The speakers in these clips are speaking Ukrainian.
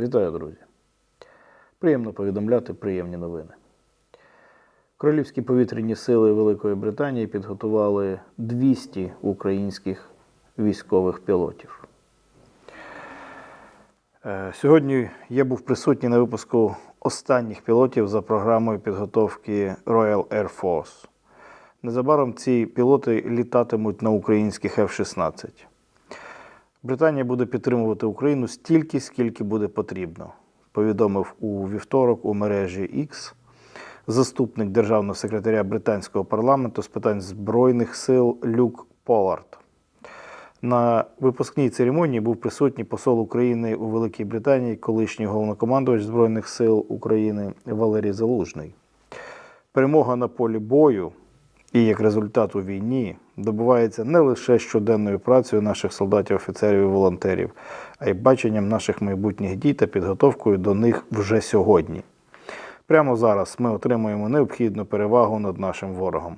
Вітаю, друзі! Приємно повідомляти приємні новини. Королівські повітряні сили Великої Британії підготували 200 українських військових пілотів. Е, Сьогодні я був присутній на випуску останніх пілотів за програмою підготовки Royal Air Force. Незабаром ці пілоти літатимуть на українських F-16. Британія буде підтримувати Україну стільки, скільки буде потрібно, повідомив у вівторок у мережі X заступник державного секретаря британського парламенту з питань збройних сил Люк Полард. На випускній церемонії був присутній посол України у Великій Британії, колишній головнокомандувач Збройних сил України Валерій Залужний. Перемога на полі бою і як результат у війні добувається не лише щоденною працею наших солдатів, офіцерів і волонтерів, а й баченням наших майбутніх дій та підготовкою до них вже сьогодні. Прямо зараз ми отримуємо необхідну перевагу над нашим ворогом.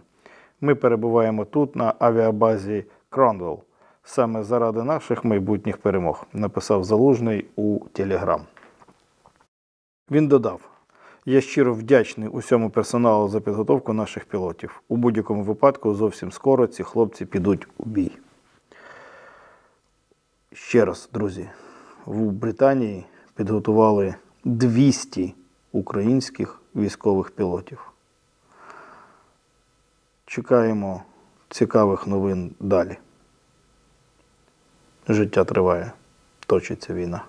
Ми перебуваємо тут, на авіабазі Кронвелл, саме заради наших майбутніх перемог, написав Залужний у Телеграм. Він додав: я щиро вдячний усьому персоналу за підготовку наших пілотів. У будь-якому випадку зовсім скоро ці хлопці підуть у бій. Ще раз, друзі, в Британії підготували 200 українських військових пілотів. Чекаємо цікавих новин далі. Життя триває, точиться війна.